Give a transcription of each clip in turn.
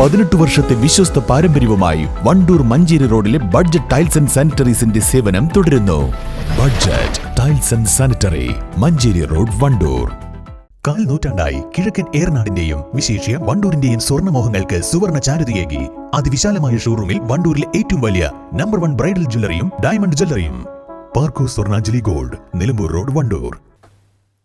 പതിനെട്ട് വർഷത്തെ വിശ്വസ്ത പാരമ്പര്യവുമായി വണ്ടൂർ മഞ്ചേരി റോഡിലെ ബഡ്ജറ്റ് ടൈൽസ് ആൻഡ് സാനിറ്ററീസിന്റെ സേവനം തുടരുന്നു. Budget tiles and sanitary Manjeri road Wandoor. കാൽ നൂറ്റാണ്ടായി കിഴക്കൻ ഏറനാടിന്റെയും വിശേഷ്യ വണ്ടൂരിന്റെയും സ്വർണമോഹങ്ങൾക്ക് സുവർണ ചാരുതയേകി. അതിവിശാലമായ ഷോറൂമിൽ വണ്ടൂരിലെ ഏറ്റവും വലിയ നമ്പർ വൺ ബ്രൈഡൽ ജ്വല്ലറിയും diamond ജ്വല്ലറിയും. Parco Swarnanjali gold Nilambur road Wandoor.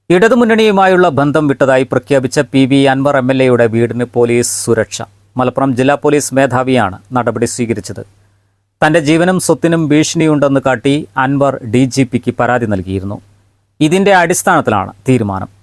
ഇടതുമുന്നണിയുമായുള്ള ബന്ധം വിട്ടതായി പ്രഖ്യാപിച്ച P V Anvar M L എയുടെ വീടിന് പോലീസ് സുരക്ഷ. മലപ്പുറം ജില്ലാ പോലീസ് മേധാവിയാണ് നടപടി സ്വീകരിച്ചത്. തന്റെ ജീവനും സ്വത്തിനും ഭീഷണിയുണ്ടെന്ന് കാട്ടി അൻവർ ഡി പരാതി നൽകിയിരുന്നു. ഇതിന്റെ അടിസ്ഥാനത്തിലാണ് തീരുമാനം.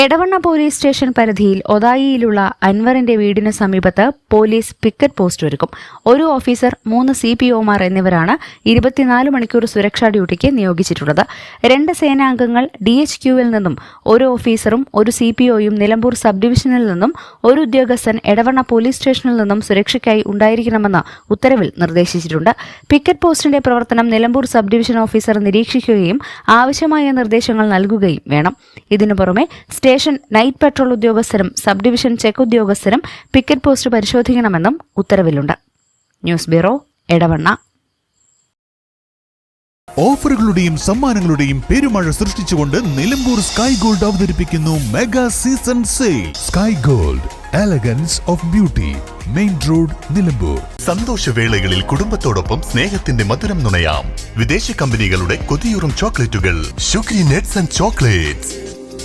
എടവണ്ണ പോലീസ് സ്റ്റേഷൻ പരിധിയിൽ ഒതായിയിലുള്ള അൻവറിന്റെ വീടിന് സമീപത്ത് പോലീസ് പിക്കറ്റ് പോസ്റ്റ് ഒരുക്കും. ഒരു ഓഫീസർ മൂന്ന് സി പി ഒമാർ എന്നിവരാണ് ഇരുപത്തിനാല് മണിക്കൂർ സുരക്ഷാ ഡ്യൂട്ടിക്ക് നിയോഗിച്ചിട്ടുള്ളത്. രണ്ട് സേനാംഗങ്ങൾ ഡി എച്ച് ക്യുവിൽ നിന്നും ഒരു ഓഫീസറും ഒരു സി പി ഒയും നിലമ്പൂർ സബ് ഡിവിഷനിൽ നിന്നും ഒരു ഉദ്യോഗസ്ഥൻ എടവണ്ണ പോലീസ് സ്റ്റേഷനിൽ നിന്നും സുരക്ഷയ്ക്കായി ഉണ്ടായിരിക്കണമെന്ന് ഉത്തരവിൽ നിർദ്ദേശിച്ചിട്ടുണ്ട്. പിക്കറ്റ് പോസ്റ്റിന്റെ പ്രവർത്തനം നിലമ്പൂർ സബ് ഡിവിഷൻ ഓഫീസർ നിരീക്ഷിക്കുകയും ആവശ്യമായ നിർദ്ദേശങ്ങൾ നൽകുകയും വേണം. ഇതിനു പുറമെ സ്റ്റേഷൻ നൈറ്റ് പെട്രോൾ ഉദ്യോഗസ്ഥരും സബ് ഡിവിഷൻ ചെക്ക് ഉദ്യോഗസ്ഥരും പിക്കറ്റ് പോസ്റ്റ് പരിശോധിക്കണമെന്നും ഉത്തരവിലുണ്ട്. News bureau Edavanna. ഓഫറുകളുടെയും സമ്മാനങ്ങളുടെയും പെരുമഴ സൃഷ്ടിച്ചുകൊണ്ട് നിലമ്പൂർ സ്കൈ ഗോൾഡ് അവതരിപ്പിക്കുന്നു mega season sale. Sky gold elegance of beauty main road Nilambur. സന്തോഷവേളകളിൽ കുടുംബത്തോടൊപ്പം സ്നേഹത്തിന്റെ മധുരം നുണയാം. വിദേശ കമ്പനികളുടെ കൊതിയൂറും ചോക്ലേറ്റുകൾ. Sugary nets and chocolates.